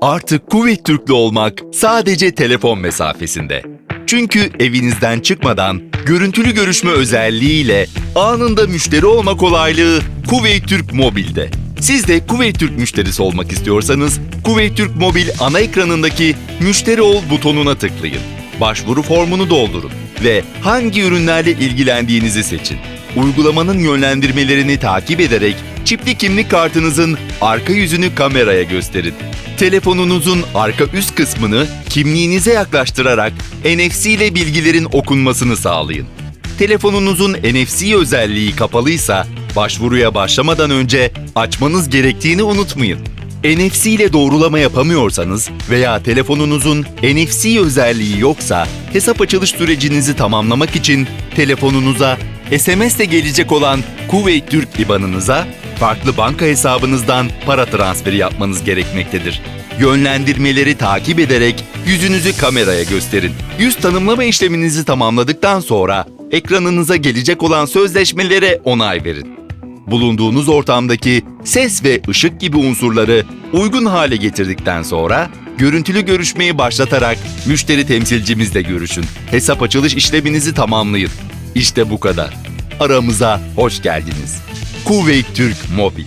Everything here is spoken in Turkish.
Artık Kuveyt Türk'lü olmak sadece telefon mesafesinde. Çünkü evinizden çıkmadan görüntülü görüşme özelliğiyle anında müşteri olma kolaylığı Kuveyt Türk Mobil'de. Siz de Kuveyt Türk müşterisi olmak istiyorsanız Kuveyt Türk Mobil ana ekranındaki Müşteri Ol butonuna tıklayın. Başvuru formunu doldurun ve hangi ürünlerle ilgilendiğinizi seçin. Uygulamanın yönlendirmelerini takip ederek çipli kimlik kartınızın arka yüzünü kameraya gösterin. Telefonunuzun arka üst kısmını kimliğinize yaklaştırarak NFC ile bilgilerin okunmasını sağlayın. Telefonunuzun NFC özelliği kapalıysa başvuruya başlamadan önce açmanız gerektiğini unutmayın. NFC ile doğrulama yapamıyorsanız veya telefonunuzun NFC özelliği yoksa hesap açılış sürecinizi tamamlamak için telefonunuza SMS ile gelecek olan Kuveyt Türk IBAN'ınıza farklı banka hesabınızdan para transferi yapmanız gerekmektedir. Yönlendirmeleri takip ederek yüzünüzü kameraya gösterin. Yüz tanımlama işleminizi tamamladıktan sonra ekranınıza gelecek olan sözleşmelere onay verin bulunduğunuz ortamdaki ses ve ışık gibi unsurları uygun hale getirdikten sonra görüntülü görüşmeyi başlatarak müşteri temsilcimizle görüşün. Hesap açılış işleminizi tamamlayın. İşte bu kadar. Aramıza hoş geldiniz. Kuveyt Türk Mobil.